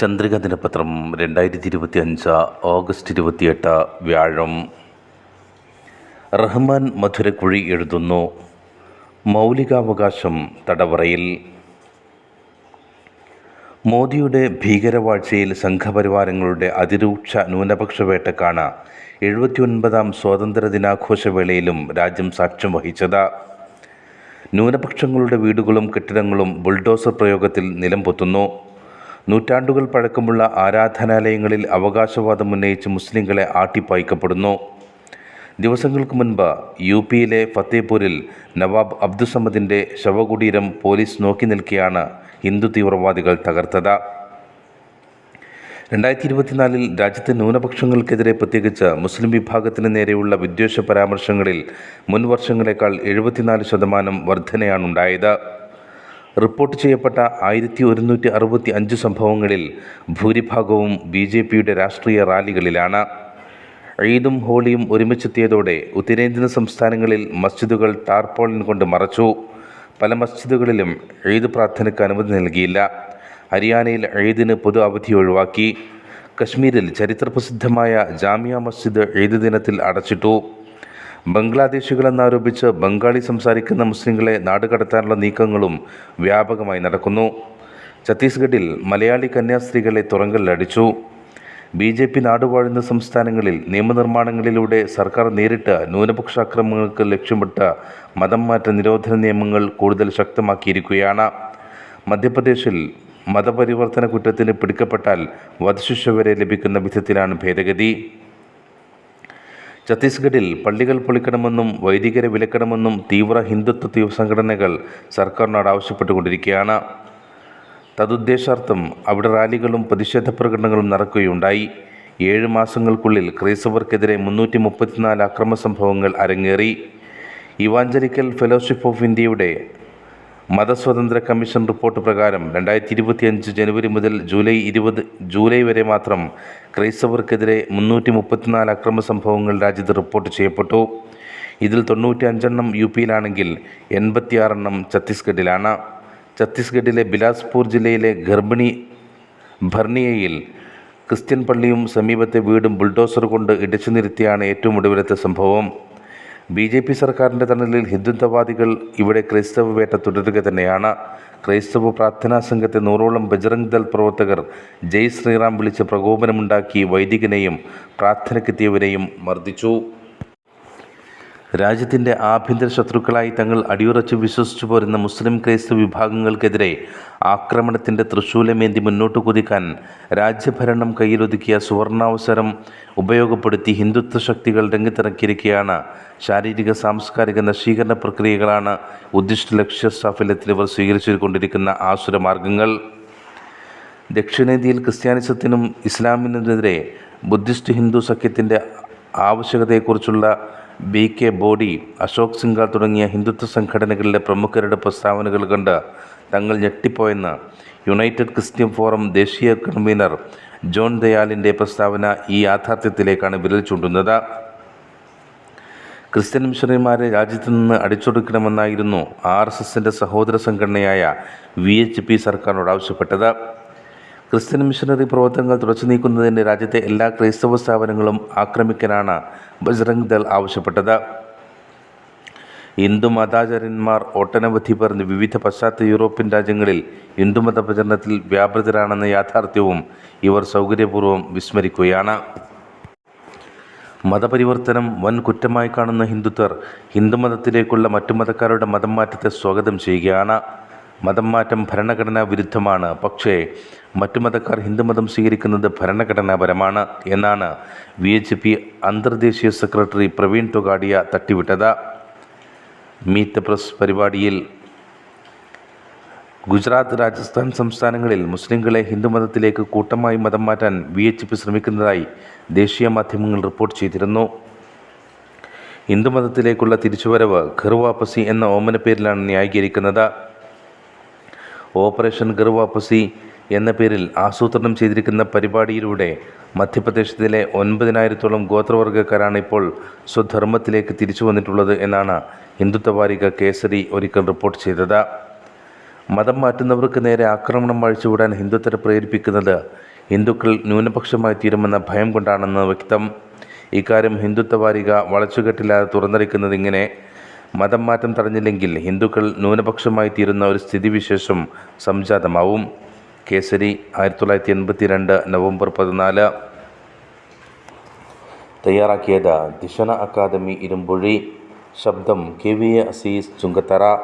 ചന്ദ്രിക ദിനപത്രം രണ്ടായിരത്തി ഇരുപത്തി അഞ്ച് ഓഗസ്റ്റ് ഇരുപത്തിയെട്ട് വ്യാഴം. റഹ്മാൻ മധുരക്കുഴി എഴുതുന്നു. മൗലികാവകാശം തടവറയിൽ. മോദിയുടെ ഭീകരവാഴ്ചയിൽ സംഘപരിവാരങ്ങളുടെ അതിരൂക്ഷ ന്യൂനപക്ഷ വേട്ടക്കാണ് എഴുപത്തിയൊൻപതാം സ്വാതന്ത്ര്യ ദിനാഘോഷവേളയിലും രാജ്യം സാക്ഷ്യം വഹിച്ചത്. ന്യൂനപക്ഷങ്ങളുടെ വീടുകളും കെട്ടിടങ്ങളും ബുൾഡോസർ പ്രയോഗത്തിൽ നിലംപൊത്തുന്നു നൂറ്റാണ്ടുകൾ പഴക്കമുള്ള ആരാധനാലയങ്ങളിൽ അവകാശവാദം ഉന്നയിച്ച് മുസ്ലിങ്ങളെ ആട്ടിപ്പായിക്കപ്പെടുന്നു. ദിവസങ്ങൾക്ക് മുൻപ് യു പിയിലെ ഫത്തേപൂരിൽ നവാബ് അബ്ദുസമ്മദിന്റെ ശവകുടീരം പോലീസ് നോക്കി നിൽക്കെയാണ് ഹിന്ദു തീവ്രവാദികൾ തകർത്തത്. രണ്ടായിരത്തി ഇരുപത്തിനാലിൽ രാജ്യത്തെ ന്യൂനപക്ഷങ്ങൾക്കെതിരെ പ്രത്യേകിച്ച് മുസ്ലിം വിഭാഗത്തിന് നേരെയുള്ള വിദ്വേഷ പരാമർശങ്ങളിൽ മുൻ വർഷങ്ങളെക്കാൾ എഴുപത്തിനാല് ശതമാനം വർധനയാണുണ്ടായത്. റിപ്പോർട്ട് ചെയ്യപ്പെട്ട ആയിരത്തി ഒരുന്നൂറ്റി അറുപത്തി അഞ്ച് സംഭവങ്ങളിൽ ഭൂരിഭാഗവും ബി ജെ പിയുടെ രാഷ്ട്രീയ റാലികളിലാണ്. ഈദും ഹോളിയും ഒരുമിച്ചെത്തിയതോടെ ഉത്തരേന്ത്യൻ സംസ്ഥാനങ്ങളിൽ മസ്ജിദുകൾ ടാർപോളിൻ കൊണ്ട് മറച്ചു. പല മസ്ജിദുകളിലും ഈദ് പ്രാർത്ഥനയ്ക്ക് അനുമതി നൽകിയില്ല. ഹരിയാനയിൽ ഈദിന് പൊതു അവധി ഒഴിവാക്കി. കശ്മീരിൽ ചരിത്രപ്രസിദ്ധമായ ജാമിയ മസ്ജിദ് ഈദ് ദിനത്തിൽ അടച്ചിട്ടു. ബംഗ്ലാദേശികളെന്നാരോപിച്ച് ബംഗാളി സംസാരിക്കുന്ന മുസ്ലിങ്ങളെ നാടുകടത്താനുള്ള നീക്കങ്ങളും വ്യാപകമായി നടക്കുന്നു. ഛത്തീസ്ഗഡിൽ മലയാളി കന്യാസ്ത്രീകളെ തുറങ്കലിലടിച്ചു. ബി ജെ പി നാടുവാഴുന്ന സംസ്ഥാനങ്ങളിൽ നിയമനിർമ്മാണങ്ങളിലൂടെ സർക്കാർ നേരിട്ട് ന്യൂനപക്ഷ അക്രമങ്ങൾക്ക് ലക്ഷ്യമിട്ട മതം മാറ്റ നിരോധന നിയമങ്ങൾ കൂടുതൽ ശക്തമാക്കിയിരിക്കുകയാണ്. മധ്യപ്രദേശിൽ മതപരിവർത്തന കുറ്റത്തിന് പിടിക്കപ്പെട്ടാൽ വധശിക്ഷ വരെ ലഭിക്കുന്ന വിധത്തിലാണ് ഭേദഗതി. ഛത്തീസ്ഗഡിൽ പള്ളികൾ പൊളിക്കണമെന്നും വൈദികരെ വിലക്കണമെന്നും തീവ്ര ഹിന്ദുത്വ സംഘടനകൾ സർക്കാരിനോട് ആവശ്യപ്പെട്ടുകൊണ്ടിരിക്കുകയാണ്. തതുദ്ദേശാർത്ഥം അവിടെ റാലികളും പ്രതിഷേധ പ്രകടനങ്ങളും നടക്കുകയുണ്ടായി. ഏഴ് മാസങ്ങൾക്കുള്ളിൽ ക്രൈസ്തവർക്കെതിരെ മുന്നൂറ്റി മുപ്പത്തിനാല് അക്രമ സംഭവങ്ങൾ അരങ്ങേറി. ഇവാഞ്ചലിക്കൽ ഫെലോഷിപ്പ് ഓഫ് ഇന്ത്യയുടെ മതസ്വാതന്ത്ര്യ കമ്മീഷൻ റിപ്പോർട്ട് പ്രകാരം രണ്ടായിരത്തി ഇരുപത്തിയഞ്ച് ജനുവരി മുതൽ ജൂലൈ ഇരുപത് ജൂലൈ വരെ മാത്രം ക്രൈസ്തവർക്കെതിരെ മുന്നൂറ്റി മുപ്പത്തിനാല് അക്രമ സംഭവങ്ങൾ രാജ്യത്ത് റിപ്പോർട്ട് ചെയ്യപ്പെട്ടു. ഇതിൽ തൊണ്ണൂറ്റി അഞ്ചെണ്ണം യു പിയിലാണെങ്കിൽ എൺപത്തിയാറെണ്ണം ഛത്തീസ്ഗഡിലാണ്. ഛത്തീസ്ഗഡിലെ ബിലാസ്പൂർ ജില്ലയിലെ ഗർഭിണി ഭർണിയയിൽ ക്രിസ്ത്യൻ പള്ളിയും സമീപത്തെ വീടും ബുൾഡോസർ കൊണ്ട് ഇടിച്ചു നിരത്തിയാണ് ഏറ്റവും ഒടുവിലത്തെ സംഭവം. ബി ജെ പി സർക്കാരിന്റെ തണലിൽ ഹിന്ദുത്വവാദികൾ ഇവിടെ ക്രൈസ്തവ വേട്ട തുടരുക തന്നെയാണ്. ക്രൈസ്തവ പ്രാർത്ഥനാ സംഘത്തെ നൂറോളം ബജറംഗ് ദൾ പ്രവർത്തകർ ജയ് ശ്രീറാം വിളിച്ച് പ്രകോപനമുണ്ടാക്കി വൈദികനെയും പ്രാർത്ഥനയ്ക്കെത്തിയവരെയും മർദ്ദിച്ചു. രാജ്യത്തിന്റെ ആഭ്യന്തര ശത്രുക്കളായി തങ്ങൾ അടിയുറച്ച് വിശ്വസിച്ചു പോരുന്ന മുസ്ലിം ക്രൈസ്തവ വിഭാഗങ്ങൾക്കെതിരെ ആക്രമണത്തിന്റെ തൃശൂലമേന്തി മുന്നോട്ട് കുതിക്കാൻ രാജ്യഭരണം കയ്യിലൊതുക്കിയ സുവർണാവസരം ഉപയോഗപ്പെടുത്തി ഹിന്ദുത്വ ശക്തികൾ രംഗത്തിറക്കിയിരിക്കുകയാണ്. ശാരീരിക സാംസ്കാരിക നശീകരണ പ്രക്രിയകളാണ് ഉദ്ദിഷ്ട ലക്ഷ്യ സാഫല്യത്തിൽ ഇവർ സ്വീകരിച്ചുകൊണ്ടിരിക്കുന്ന ആസുരമാർഗങ്ങൾ ദക്ഷിണേന്ത്യയിൽ ക്രിസ്ത്യാനിസത്തിനും ഇസ്ലാമിനെതിരെ ബുദ്ധിസ്റ്റ് ഹിന്ദു സഖ്യത്തിന്റെ ആവശ്യകതയെക്കുറിച്ചുള്ള ബി കെ ബോഡി അശോക് സിംഗ തുടങ്ങിയ ഹിന്ദുത്വ സംഘടനകളിലെ പ്രമുഖരുടെ പ്രസ്താവനകൾ കണ്ട് തങ്ങൾ ഞെട്ടിപ്പോയെന്ന് യുണൈറ്റഡ് ക്രിസ്ത്യൻ ഫോറം ദേശീയ കൺവീനർ ജോൺ ദയാലിന്റെ പ്രസ്താവന ഈ യാഥാർത്ഥ്യത്തിലേക്കാണ് വിരൽ ചൂണ്ടുന്നത്. ക്രിസ്ത്യൻ മിഷണറിമാരെ രാജ്യത്ത് നിന്ന് അടിച്ചൊടുക്കണമെന്നായിരുന്നു ആർ എസ് എസിന്റെ സഹോദര സംഘടനയായ വി എച്ച് പി സർക്കാരിനോട് ആവശ്യപ്പെട്ടത്. ക്രിസ്ത്യൻ മിഷനറി പ്രവർത്തനങ്ങൾ തുടച്ചു നീക്കുന്നതിന് രാജ്യത്തെ എല്ലാ ക്രൈസ്തവ സ്ഥാപനങ്ങളും ആക്രമിക്കാനാണ് ബജ്രംഗ് ദൾ ആവശ്യപ്പെട്ടത്. ഹിന്ദു മതാചാര്യന്മാർ ഒട്ടനവധി പേർ വിവിധ പശ്ചാത്തല യൂറോപ്യൻ രാജ്യങ്ങളിൽ ഹിന്ദുമത പ്രചരണത്തിൽ വ്യാപൃതരാണെന്ന യാഥാർത്ഥ്യവും ഇവർ സൗകര്യപൂർവം വിസ്മരിക്കുകയാണ്. മതപരിവർത്തനം വൻ കുറ്റമായി കാണുന്ന ഹിന്ദുത്വർ ഹിന്ദുമതത്തിലേക്കുള്ള മറ്റു മതക്കാരുടെ മതം മാറ്റത്തെ സ്വാഗതം ചെയ്യുകയാണ്. മതം മാറ്റം ഭരണഘടനാ വിരുദ്ധമാണ്. പക്ഷേ മറ്റു മതക്കാർ ഹിന്ദുമതം സ്വീകരിക്കുന്നത് ഭരണഘടനാപരമാണ് എന്നാണ് വി എച്ച് പി അന്തർദേശീയ സെക്രട്ടറി പ്രവീൺ തൊഗാഡിയ തട്ടിവിട്ടത്. മീറ്റ് ദ പ്രസ് പരിപാടിയിൽ ഗുജറാത്ത് രാജസ്ഥാൻ സംസ്ഥാനങ്ങളിൽ മുസ്ലിങ്ങളെ ഹിന്ദുമതത്തിലേക്ക് കൂട്ടമായി മതം മാറ്റാൻ വി എച്ച് പി ശ്രമിക്കുന്നതായി ദേശീയ മാധ്യമങ്ങൾ റിപ്പോർട്ട് ചെയ്തിരുന്നു. ഹിന്ദുമതത്തിലേക്കുള്ള തിരിച്ചുവരവ് ഘർവാപ്പസി എന്ന ഓമന പേരിലാണ് ന്യായീകരിക്കുന്നത്. ഓപ്പറേഷൻ ഗർവാപ്പസി എന്ന പേരിൽ ആസൂത്രണം ചെയ്തിരിക്കുന്ന പരിപാടിയിലൂടെ മധ്യപ്രദേശത്തിലെ ഒൻപതിനായിരത്തോളം ഗോത്രവർഗക്കാരാണ് ഇപ്പോൾ സ്വധർമ്മത്തിലേക്ക് തിരിച്ചു വന്നിട്ടുള്ളത് എന്നാണ് ഹിന്ദുത്വവാരിക കേസരി ഒരിക്കൽ റിപ്പോർട്ട് ചെയ്തത്. മതം മാറ്റുന്നവർക്ക് നേരെ ആക്രമണം അഴിച്ചുവിടാൻ ഹിന്ദുത്വരെ പ്രേരിപ്പിക്കുന്നത് ഹിന്ദുക്കൾ ന്യൂനപക്ഷമായി തീരുമെന്ന ഭയം കൊണ്ടാണെന്ന് വ്യക്തം. ഇക്കാര്യം ഹിന്ദുത്വ വാരിക വളച്ചുകെട്ടില്ലാതെ തുറന്നടിക്കുന്നത് ഇങ്ങനെ മതം മാറ്റം തടഞ്ഞില്ലെങ്കിൽ ഹിന്ദുക്കൾ ന്യൂനപക്ഷമായി തീരുന്ന ഒരു സ്ഥിതിവിശേഷം സംജാതമാവും. കേസരി ആയിരത്തി തൊള്ളായിരത്തി എൺപത്തി രണ്ട് നവംബർ പതിനാല്. തയ്യാറാക്കിയത് ദിശന അക്കാദമി ഇരുമ്പുഴി. ശബ്ദം K V A Azeez Chungathara.